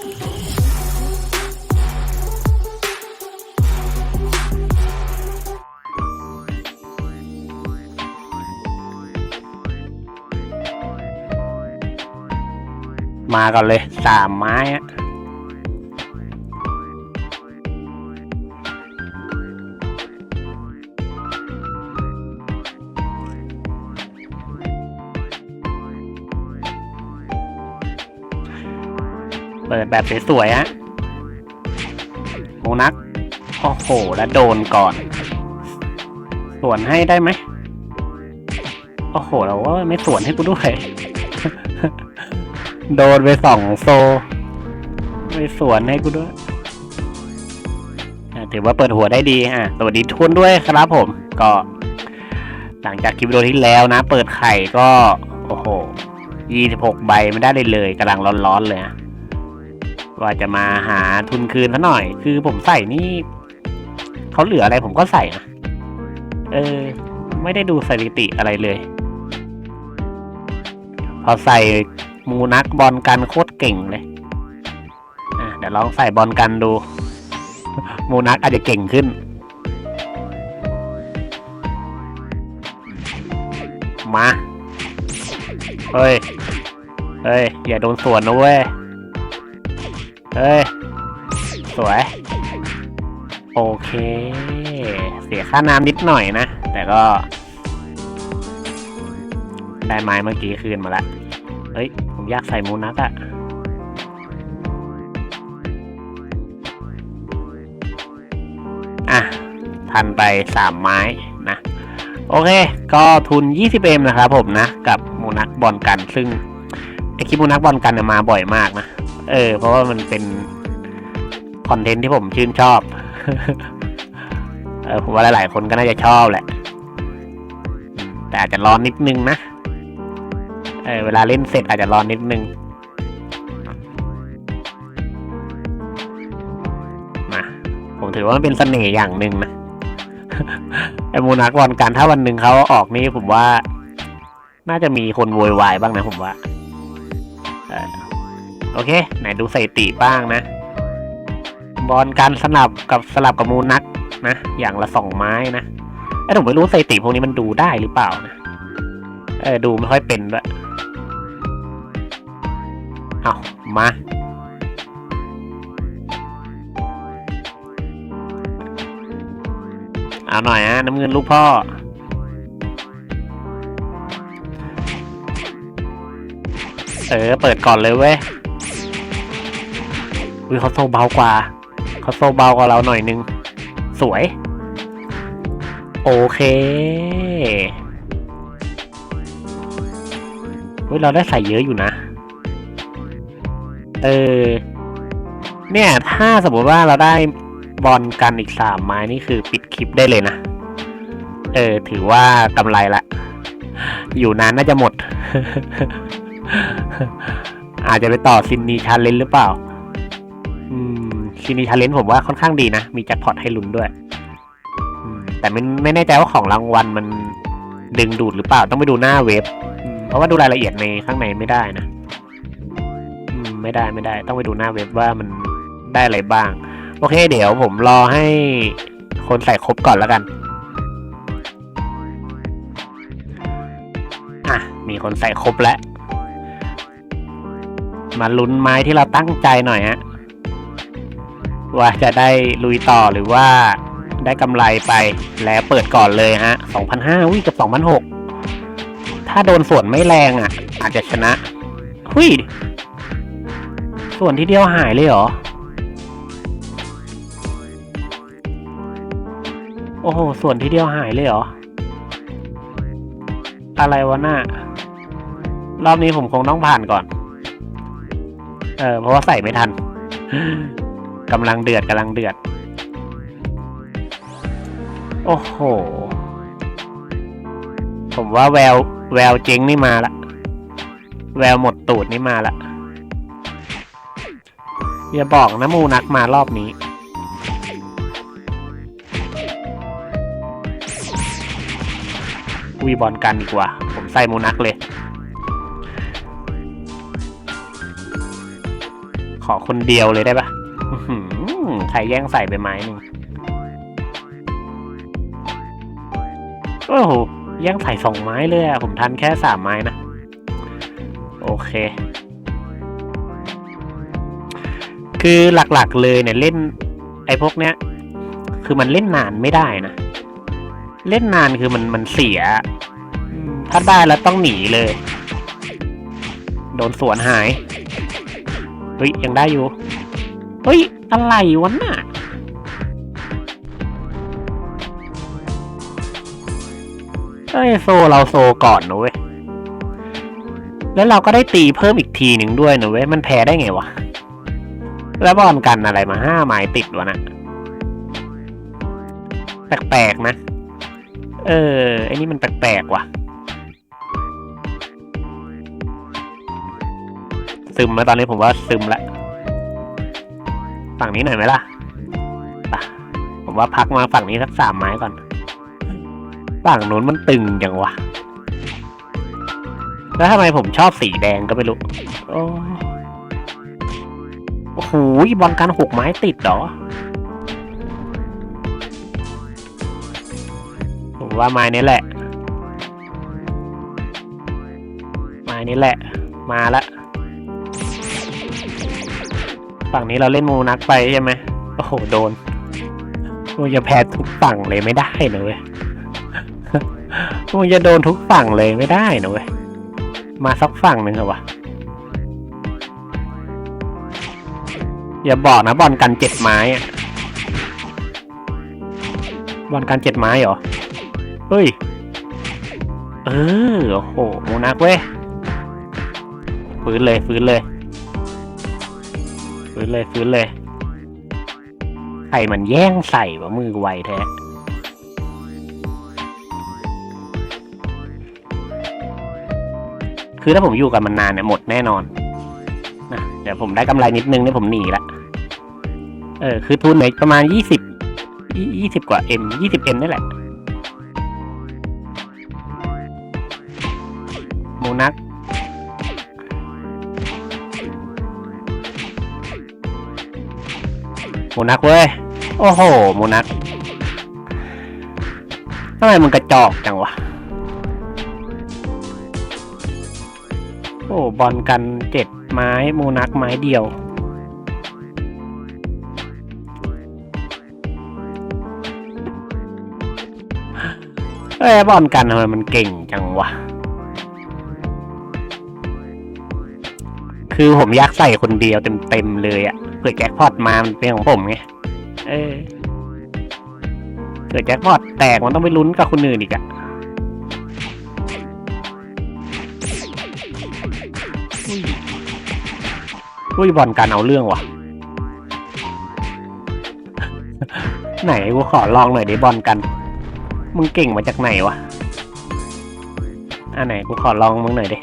มาก่อนเลยสามไม้อะ เปิดแบบสวยๆฮะโมนักโอ้โห แล้วโดนก่อนสวนให้ได้ไหมโอ้โห เราว่าไม่สวนให้กูด้วย โดนไปสองโซ ไม่สวนให้กูด้วยถือว่าเปิดหัวได้ดีอะสวัสดีทุนด้วยครับผม ก็ หลังจากคลิปวิดีโอที่แล้วนะ เปิดไข่ก็ โอ้โหยี่สิบหกใบไม่ได้เลยเลยกำลังร้อนๆเลยอะ ว่าจะมาหาทุนคืนซะหน่อย คือผมใส่นี่เขาเหลืออะไรผมก็ใส่นะเออ ไม่ได้ดูสถิติอะไรเลย พอใส่มูนักบอลกันโคตรเก่งเลยอะเดี๋ยวลองใส่บอลกันดู มูนักอาจจะเก่งขึ้น มา เฮ้ย เฮ้ย อย่าโดนสวนนะเว้ย เฮ้ย สวย โอเค เสียค่าน้ำนิดหน่อยนะ แต่ก็ ได้ไม้เมื่อกี้คืนมาแล้วเฮ้ย ผมอยากใส่มูนักอะอะทันไปสามไม้นะ โอเค ก็ทุน 20M นะครับผมนะ กับมูนักบอลกันซึ่งไอคลิปมูนักบอลกันเนี่ยมาบ่อยมากนะ เออ เพราะว่ามันเป็นคอนเทนต์ที่ผมชื่นชอบ เออผมว่าหลาย ๆ คนก็น่าจะชอบแหละ แต่อาจจะร้อนนิดนึงนะ เออ เวลาเล่นเสร็จอาจจะร้อนนิดนึง มา ผมถือว่ามันเป็นเสน่ห์อย่างหนึ่งนะไอ้มูนักบอลกันถ้าวันหนึ่งเขาออกนี่ผมว่า น่าจะมีคนโวยวายบ้างนะผมว่าเออ โอเค ไหนดูสถิติบ้างนะ บอลการสลับกับสลับกับมูนักนะ อย่างละสองไม้นะไอ้ผมไม่รู้สถิติพวกนี้มันดูได้หรือเปล่านะ เออดูไม่ค่อยเป็นด้วยเอามาเอาหน่อยฮะน้ำเงินลูกพ่อ เออ เปิดก่อนเลยเว้ย อุ้ยเขาโซเบากว่าเขาโซเบากว่าเราหน่อยนึง สวย โอเคเฮ้ยเราได้ใส่เยอะอยู่นะ เออ เนี่ย ถ้าสมมติว่าเราได้บอลกันอีกสามไม้นี่คือปิดคลิปได้เลยนะ เออ ถือว่ากำไรละ อยู่นานน่าจะหมด อาจจะไปต่อซินนีชาเลนหรือเปล่า มซินนีชาเลนผมว่าค่อนข้างดีนะ มีแจ็คพอตให้ลุ้นด้วย แต่ไม่ไม่แน่ใจว่าของรางวัลมันดึงดูดหรือเปล่าต้องไปดูหน้าเว็บ เพราะว่าดูรายละเอียดในข้างในไม่ได้นะไม่ได้ไม่ได้ ต้องไปดูหน้าเว็บว่ามันได้อะไรบ้าง โอเค เดี๋ยวผมรอให้คนใส่ครบก่อนแล้วกันอะมีคนใส่ครบแล้ว มาลุ้นไม้ที่เราตั้งใจหน่อยฮะ ว่าจะได้ลุยต่อหรือว่าได้กำไรไปแล้วเปิดก่อนเลยฮะ2,500วิ่งกับ2,600ถ้าโดนส่วนไม่แรงอะ อาจจะชนะหุยส่วนที่เดียวหายเลยเหรอ โอ้โห ส่วนที่เดียวหายเลยเหรอ อะไรวะน่ารอบนี้ผมคงต้องผ่านก่อน เออ เพราะว่าใส่ไม่ทัน กำลังเดือดกำลังเดือด โอ้โห ผมว่าแววแววเจ๊งนี่มาละ แววหมดตูดนี่มาละอย่าบอกนะมูนักมารอบนี้ วีบอลกันดีกว่า ผมใส่มูนักเลย ขอคนเดียวเลยได้ปะ ใครแย่งใส่ไปไม้หนึ่งโอ้โหแย่งใส่สองไม้เลยอะผมทันแค่สามไม้นะ โอเค คือหลักๆเลยเนี่ยเล่น ไอ้พวกเนี้ย คือมันเล่นนานไม่ได้นะ เล่นนานคือมันมันเสีย ถ้าได้แล้วต้องหนีเลย โดนสวนหาย เฮ้ย ยังได้อยู่ เฮ้ย อะไรวะน่ะเอ้ยโซเราโซก่อนนะเว้ย แล้วเราก็ได้ตีเพิ่มอีกทีหนึ่งด้วยนะเว้ย มันแพ้ได้ไงวะ แล้วบอลกันอะไรมาห้าไม้ติดวะนะแปลกๆนะ เออ ไอ้นี่มันแปลกๆว่ะ ซึมแล้วตอนนี้ผมว่าซึมแล้ว ฝั่งนี้หน่อยไหมล่ะผมว่าพักมาฝั่งนี้สักสามไม้ก่อน ฝั่งนู้นมันตึงจังวะ แล้วทำไมผมชอบสีแดงก็ไม่รู้ โอ้โอ้โหบอลกันหกไม้ติดเหรอ ผมว่าไม้นี้แหละ ไม้นี้แหละ มาละ ฝั่งนี้เราเล่นมูนักไปใช่ไหมโอ้โห โดนมึงจะแพ้ทุกฝั่งเลยไม่ได้นะเว้ยมึงจะโดนทุกฝั่งเลยไม่ได้นะเว้ย มาสักฝั่งหนึ่งเหรอวะ อย่าบอกนะบอลกันเจ็ดไม้อะบอลกันเจ็ดไม้เหรอ เฮ้ย เออ โอ้โหมูนักเว้ยฟื้นเลยฟื้นเลย ฟื้นเลยฟื้นเลยใครมันแย่งใส่วะมือไวแท้คือถ้าผมอยู่กับมันนานเนี่ยหมดแน่นอนนะเดี๋ยวผมได้กำไรนิดนึงเนี่ยผมหนีละเออคือทุนไหนประมาณยี่สิบยี่สิบกว่าเอ็มยี่สิบเอ็มนี่แหละโมนัก โมนักเว้ย โอ้โหโมนักทำไมมึงกระจอกจังวะ โอ้บอลกันเจ็ดไม้โมนักไม้เดียวเอ้ยบอลกันทำไมมันเก่งจังวะ คือผมอยากใส่คนเดียวเต็มๆเลยอะ เผื่อแจ็คพอตมามันเป็นของผมไง เออเผื่อแจ็คพอตแตกมันต้องไปลุ้นกับคนอื่นอีกอะอุ้ยอุ้ยบอลการเอาเรื่องว่ะ ไหนกูขอลองหน่อยดิบอลกัน มึงเก่งมาจากไหนวะอะไหนกูขอลองมึงหน่อยดิ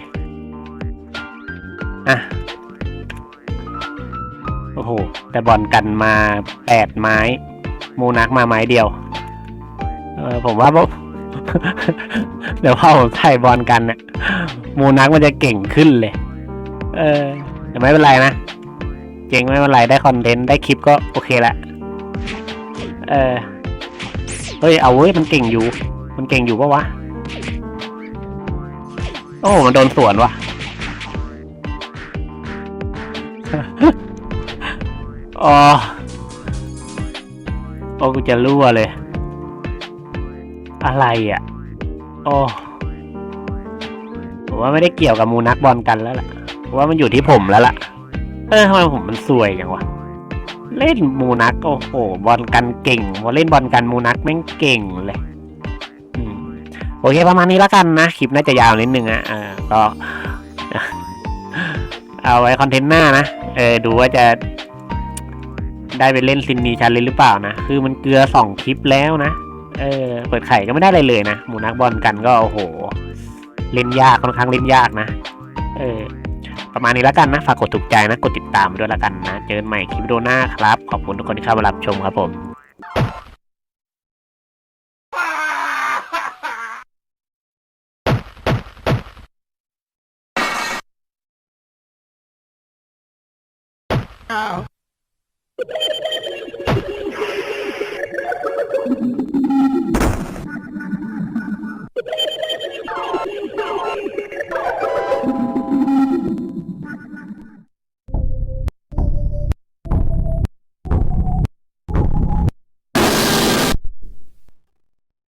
อะ โหแต่บอลกันมาแปดไม้ มูนักมาไม้เดียว เออผมว่าเดี๋ยวพอผมใส่บอลกันเนี่ยมูนักมันจะเก่งขึ้นเลย เออแต่ไม่เป็นไรนะเก่งไม่เป็นไรได้คอนเทนต์ได้คลิปก็โอเคละ เออเฮ้ยเอาเว้ยมันเก่งอยู่ มันเก่งอยู่ปะวะ โอ้มันโดนสวนวะ อ๋อโอ้กูจะรั่วเลย อะไรอะ โอ้ผมว่าไม่ได้เกี่ยวกับมูนักบอลกันแล้วล่ะผมว่ามันอยู่ที่ผมแล้วล่ะ เออทำไมผมมันสวยอย่างวะ เล่นมูนักโอ้โห บอลกันเก่งพอเล่นบอลกันมูนักแม่งเก่งเลยอโอเคประมาณนี้แล้วกันนะคลิปน่าจะยาวนิดนึงอะก็เอาไว้คอนเทนต์หน้านะ เออดูว่าจะ ได้ไปเล่นซินนีชันเลยหรือเปล่านะ คือมันเกลือสองคลิปแล้วนะ เออ เปิดไข่ก็ไม่ได้อะไรเลยนะ หมูนักบอลกันก็โอ้โห เล่นยากค่อนข้างเล่นยากนะ เออ ประมาณนี้แล้วกันนะ ฝากกดถูกใจนะ กดติดตามไปด้วยแล้วกันนะ เจอกันใหม่คลิปวิดีโอหน้าครับ ขอบคุณทุกคนที่เข้ามารับชมครับผมอ้าว